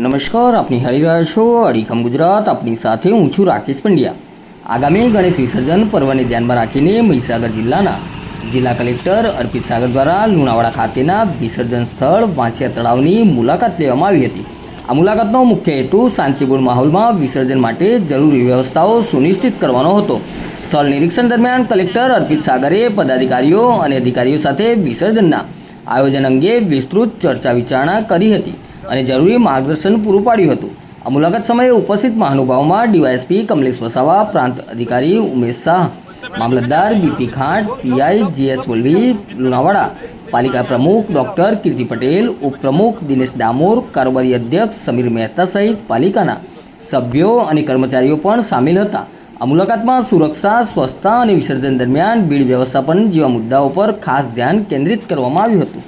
નમસ્કાર, આપની હારી રહ્યા છો, અડીખમ ગુજરાત, આપની સાથે હું છું રાકેશ પંડ્યા. આગામી ગણેશ વિસર્જન પર્વને ધ્યાનમાં રાખીને મહીસાગર જિલ્લાના જિલ્લા કલેક્ટર અર્પિત સાગર દ્વારા લુણાવાડા ખાતેના વિસર્જન સ્થળ વાંસિયા તળાવની મુલાકાત લેવામાં આવી હતી. આ મુલાકાતનો મુખ્ય હેતુ શાંતિપૂર્ણ માહોલમાં વિસર્જન માટે જરૂરી વ્યવસ્થાઓ સુનિશ્ચિત કરવાનો હતો. સ્થળ નિરીક્ષણ દરમિયાન કલેક્ટર અર્પિત સાગરે પદાધિકારીઓ અને અધિકારીઓ સાથે વિસર્જનના આયોજન અંગે વિસ્તૃત ચર્ચા વિચારણા કરી હતી. અને જરૂરી માર્ગદર્શન પૂરું પાડ્યું હતું. આ મુલાકાત સમયે ઉપસ્થિત મહાનુભાવોમાં ડીવાયએસપી કમલેશ વસાવા, પ્રાંત અધિકારી ઉમેશ શાહ, મામલતદાર BP Khant, PI GS Valvi Lunawada, પાલિકા પ્રમુખ ડોક્ટર કીર્તિ પટેલ, ઉપપ્રમુખ દિનેશ ડામોર, કારોબારી અધ્યક્ષ સમીર મહેતા સહિત પાલિકાના સભ્યો અને કર્મચારીઓ પણ સામેલ હતા. આ મુલાકાતમાં સુરક્ષા, સ્વચ્છતા અને વિસર્જન દરમિયાન ભીડ વ્યવસ્થાપન જેવા મુદ્દાઓ પર ખાસ ધ્યાન કેન્દ્રિત કરવામાં આવ્યું હતું.